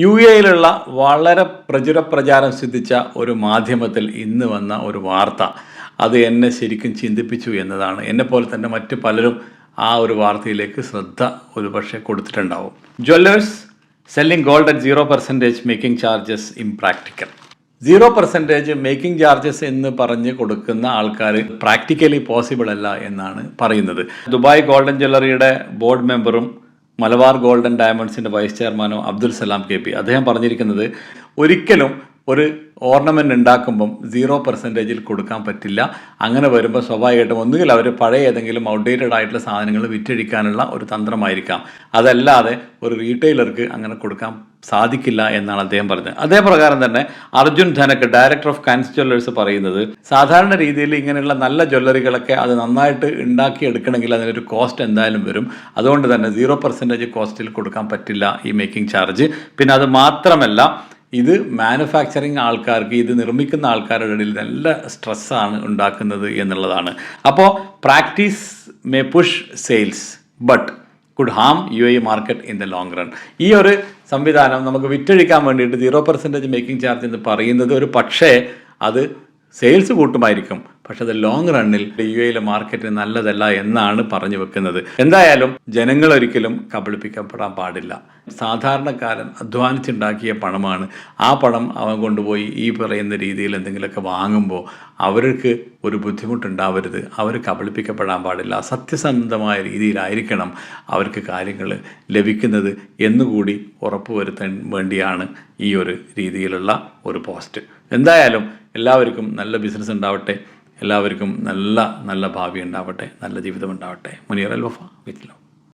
U എയിലുള്ള വളരെ പ്രചുര പ്രചാരം സിദ്ധിച്ച ഒരു മാധ്യമത്തിൽ ഇന്ന് വന്ന ഒരു വാർത്ത. അത് എന്നെ ശരിക്കും ചിന്തിപ്പിച്ചു എന്നതാണ്. എന്നെപ്പോലെ തന്നെ മറ്റു പലരും ആ ഒരു വാർത്തയിലേക്ക് ശ്രദ്ധ ഒരു പക്ഷേ കൊടുത്തിട്ടുണ്ടാവും. Jewellers selling gold at zero percentage making charges impractical zero percentage making charges എന്ന് പറഞ്ഞ് കൊടുക്കുന്ന ആൾക്കാർ പ്രാക്ടിക്കലി പോസിബിൾ അല്ല എന്നാണ് പറയുന്നത്. ദുബായ് ഗോൾഡൻ ജ്വല്ലറിയുടെ ബോർഡ് മെമ്പറും മലബാർ ഗോൾഡൻ ഡയമണ്ട്സിന്റെ വൈസ് ചെയർമാനോ അബ്ദുൽ സലാം കെ പി. അദ്ദേഹം പറഞ്ഞിരിക്കുന്നത് ഒരിക്കലും ഒരു ഓർണമെന്റ് ഉണ്ടാക്കുമ്പം സീറോ പെർസെന്റേജിൽ കൊടുക്കാൻ പറ്റില്ല. അങ്ങനെ വരുമ്പോൾ സ്വാഭാവികമായിട്ടും ഒന്നുകിൽ അവർ പഴയ ഏതെങ്കിലും ഔട്ട്ഡേറ്റഡ് ആയിട്ടുള്ള സാധനങ്ങൾ വിറ്റഴിക്കാനുള്ള ഒരു തന്ത്രമായിരിക്കാം. അതല്ലാതെ ഒരു റീറ്റെയിലർക്ക് അങ്ങനെ കൊടുക്കാൻ സാധിക്കില്ല എന്നാണ് അദ്ദേഹം പറഞ്ഞത്. അതേ പ്രകാരം തന്നെ അർജുൻ ധനക്ക് ഡയറക്ടർ ഓഫ് കാൻസ് ജ്വല്ലേഴ്സ് പറയുന്നത് സാധാരണ രീതിയിൽ ഇങ്ങനെയുള്ള നല്ല ജ്വല്ലറികളൊക്കെ അത് നന്നായിട്ട് ഉണ്ടാക്കി എടുക്കണമെങ്കിൽ അതിനൊരു കോസ്റ്റ് എന്തായാലും വരും. അതുകൊണ്ട് തന്നെ സീറോ പെർസെന്റേജ് കോസ്റ്റിൽ കൊടുക്കാൻ പറ്റില്ല ഈ മേക്കിംഗ് ചാർജ് പിന്നെ അത് മാത്രമല്ല ഇത് മാനുഫാക്ചറിങ് ആൾക്കാർക്ക് ഇത് നിർമ്മിക്കുന്ന ആൾക്കാരുടെ ഇടയിൽ നല്ല സ്ട്രെസ്സാണ് ഉണ്ടാക്കുന്നത് എന്നുള്ളതാണ്. അപ്പോൾ practice may push sales but could harm you a market in the long run ഈ ഒരു സംവിധാനം നമുക്ക് വിറ്റഴിക്കാൻ വേണ്ടിയിട്ട് സീറോ പെർസെന്റേജ് മേക്കിംഗ് ചാർജ് എന്ന് പറയുന്നത് ഒരു പക്ഷേ അത് സെയിൽസ് കൂട്ടുമായിരിക്കും. പക്ഷെ അത് ലോങ് റണ്ണിൽ യു എയിലെ മാർക്കറ്റ് നല്ലതല്ല എന്നാണ് പറഞ്ഞു വെക്കുന്നത്. എന്തായാലും ജനങ്ങൾ ഒരിക്കലും കബളിപ്പിക്കപ്പെടാൻ പാടില്ല. സാധാരണക്കാരൻ അധ്വാനിച്ചുണ്ടാക്കിയ പണമാണ്. ആ പണം അവൻ കൊണ്ടുപോയി ഈ പറയുന്ന രീതിയിൽ എന്തെങ്കിലുമൊക്കെ വാങ്ങുമ്പോൾ അവർക്ക് ഒരു ബുദ്ധിമുട്ടുണ്ടാവരുത്. അവർ കബളിപ്പിക്കപ്പെടാൻ പാടില്ല. സത്യസന്ധമായ രീതിയിലായിരിക്കണം അവർക്ക് കാര്യങ്ങൾ ലഭിക്കുന്നത് എന്നുകൂടി ഉറപ്പുവരുത്താൻ വേണ്ടിയാണ് ഈ ഒരു രീതിയിലുള്ള ഒരു പോസ്റ്റ്. എന്തായാലും എല്ലാവർക്കും നല്ല ബിസിനസ് ഉണ്ടാവട്ടെ. എല്ലാവർക്കും നല്ല നല്ല ഭാവി ഉണ്ടാവട്ടെ. നല്ല ജീവിതം ഉണ്ടാവട്ടെ. മുനീർ അൽ വഫ വിത്ത്